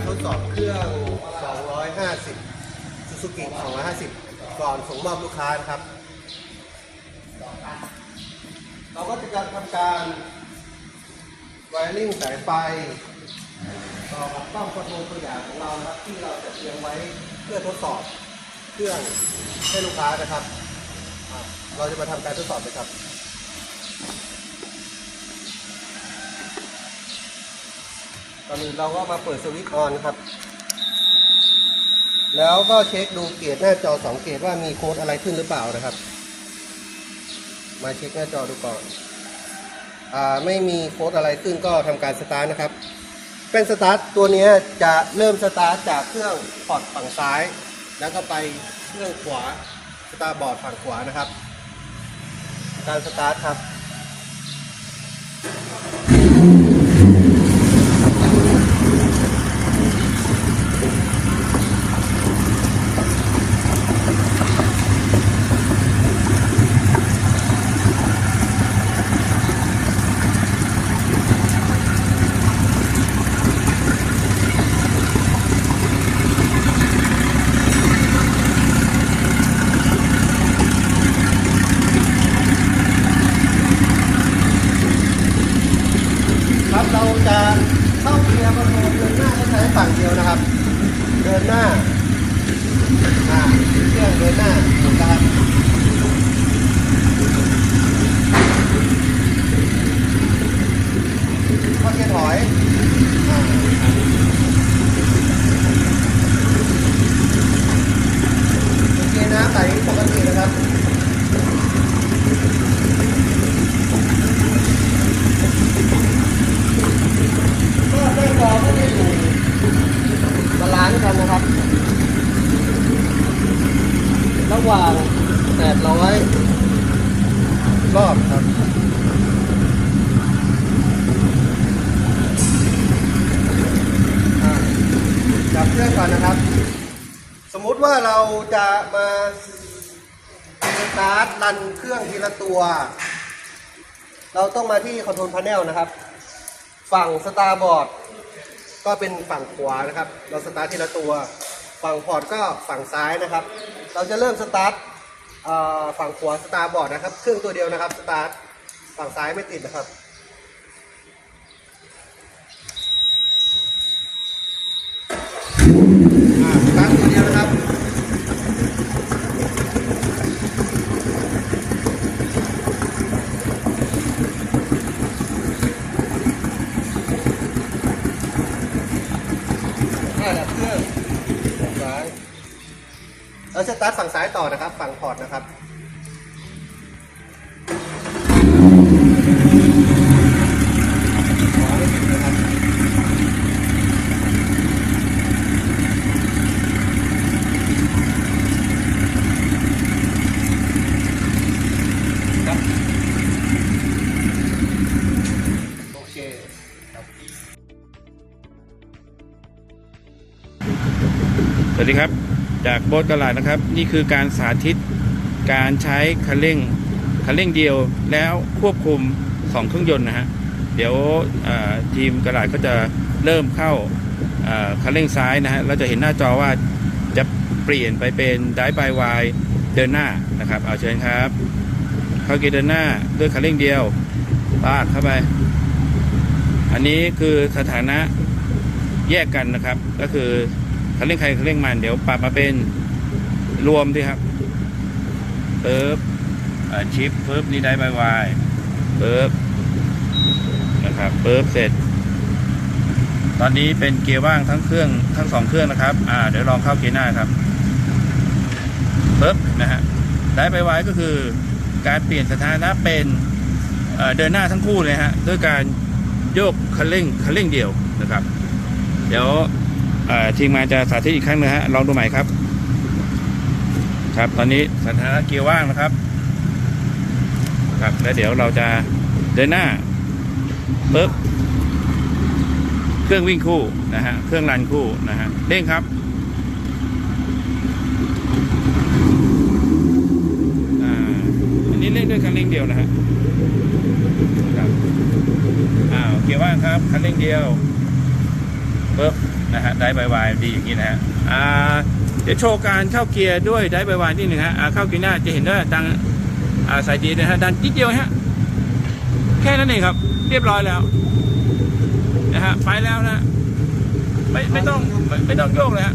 การทดสอบเครื่อง 250ซูซูกิ250 ก่อนส่งมอบลูกค้านะครับ เราก็จะทำการไวริ่งสายไฟต่อกับกล้องคอนโทรลตัวอย่างของเรานะครับ ที่เราจะเตรียมไว้เพื่อทดสอบเครื่องให้ลูกค้านะครับ เราจะมาทำการทดสอบเลยครับ ตอนนี้เราก็มาเปิดสวิตช์ออนครับ แล้วก็เช็คดูเกจหน้าจอสองเกจว่ามีโค้ดอะไรขึ้นหรือเปล่านะครับ มาเช็คหน้าจอดูก่อนอ่าไม่มีโค้ดอะไรขึ้นก็ทำการสตาร์ทนะครับ เป็นสตาร์ทตัวนี้จะเริ่มสตาร์ทจากเครื่องพอร์ตฝั่งซ้าย แล้วก็ไปเครื่องขวาสตาร์บอร์ดฝั่งขวานะครับ การสตาร์ทครับครับเราจะ เดินหน้าใช้ฝั่งเดียวนะครับ เดินหน้าอ่าเครื่องเดินหน้าหมุนนะครับเข้าเกียร์ถอยอ่าโอเคนะใส่ปกตินะครับ ก็ได้รอก็ได้อยู่บาลานซ์กันนะครับ ระหว่างแปดร้อย รอบครับอ่าจับเครื่องก่อนนะครับ สมมุติว่าเราจะมาสตาร์ทรันเครื่องทีละตัว เราต้องมาที่คอนโทรลพาเนลนะครับ ฝั่งสตาร์บอร์ดก็เป็นฝั่งขวานะครับ เราสตาร์ททีละตัว ฝั่งพอร์ตก็ฝั่งซ้ายนะครับ เราจะเริ่มสตาร์ท ฝั่งขวาสตาร์บอร์ดนะครับ เครื่องตัวเดียวนะครับสตาร์ทฝั่งซ้ายไม่ติดนะครับ อ่าสตาร์ทตัวเดียวนะครับ อ่าดับเครื่องฝั่งซ้าย เราสตาร์ทฝั่งซ้ายต่อนะครับ ฝั่งพอร์ตนะครับครับโอเคครับสวัสดีครับ จากโบสกลาดนะครับ นี่คือการสาธิตการใช้คันเร่งคันเร่งเดียวแล้วควบคุมสองเครื่องยนต์นะฮะเดี๋ยวทีมกระลาดก็จะเริ่มเข้าคันเร่งซ้ายนะฮะเราจะเห็นหน้าจอว่าจะเปลี่ยนไปเป็นได้บายวายเดินหน้านะครับเอาเชิญครับ เข้าเกียร์เดินหน้าด้วยคันเร่งเดียวปาดเข้าไป อันนี้คือสถานะแยกกันนะครับก็คือ คันเร่งใครคันเร่งมันเดี๋ยวปรับมาเป็นรวมที่ครับเปิบชิปเปิบนี่ได้บายวายเปิบนะครับเปิบเสร็จ ตอนนี้เป็นเกียร์ว่างทั้งเครื่องทั้งสองเครื่องนะครับ อ่า เดี๋ยวลองเข้าเกียร์หน้าครับเปิบนะฮะได้บายวายก็คือการเปลี่ยนสถานะเป็นเดินหน้าทั้งคู่เลยฮะด้วยการโยกคันเร่งคันเร่งเดียวนะครับ เดี๋ยว ทีมงานจะสาธิตอีกครั้งหนึงฮะลองดูใหม่ครับ ครับตอนนี้สถานะเกียร์ว่างนะครับ ครับแล้วเดี๋ยวเราจะเดินหน้าปึ๊บเครื่องวิ่งคู่นะฮะเครื่องรันคู่นะฮะเร่งครับอ่าอันนี้เร่งด้วยคันเร่งเดียวนะฮะครับอ้าวเกียร์ว่างครับคันเร่งเดียวปึ๊บ นะฮะได้ใบวายดีอย่างนี้นะฮะอ่าเดี๋ยวโชว์การเข้าเกียร์ด้วยได้ใบวายนิดหนึ่งฮะอ่าเข้าเกียร์หน้าจะเห็นว่าดังอ่าสายดีนะฮะดันนิดเดียวฮะแค่นั้นเองครับ เรียบร้อยแล้วนะฮะไปแล้วนะไม่ไม่ต้องไม่ไม่ต้องโยกเลยฮะ